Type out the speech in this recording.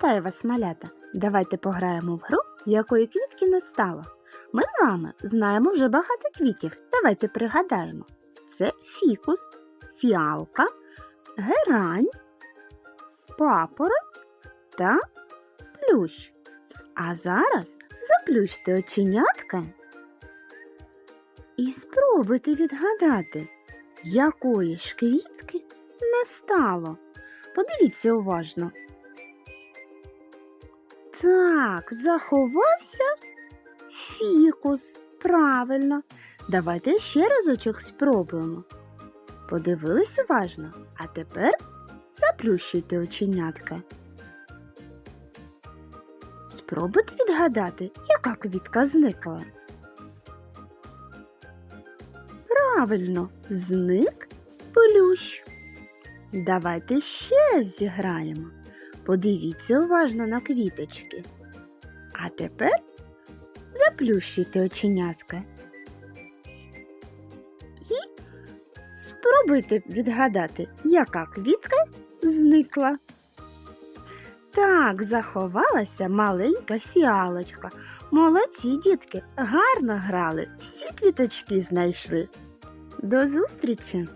Вітаю вас, малята! Давайте пограємо в гру, якої квітки не стало. Ми з вами знаємо вже багато квітів. Давайте пригадаємо. Це фікус, фіалка, герань, папороть та плющ. А зараз заплющте оченятка і спробуйте відгадати, якої ж квітки не стало. Подивіться уважно. Так, заховався фікус. Правильно. Давайте ще разочок спробуємо. Подивились уважно, а тепер заплющуйте оченятка. Спробуйте відгадати, яка квітка зникла. Правильно, зник плющ. Давайте ще раз зіграємо. Подивіться уважно на квіточки. А тепер заплющуйте оченятка. І спробуйте відгадати, яка квітка зникла. Так, заховалася маленька фіалочка. Молодці, дітки, гарно грали, всі квіточки знайшли. До зустрічі!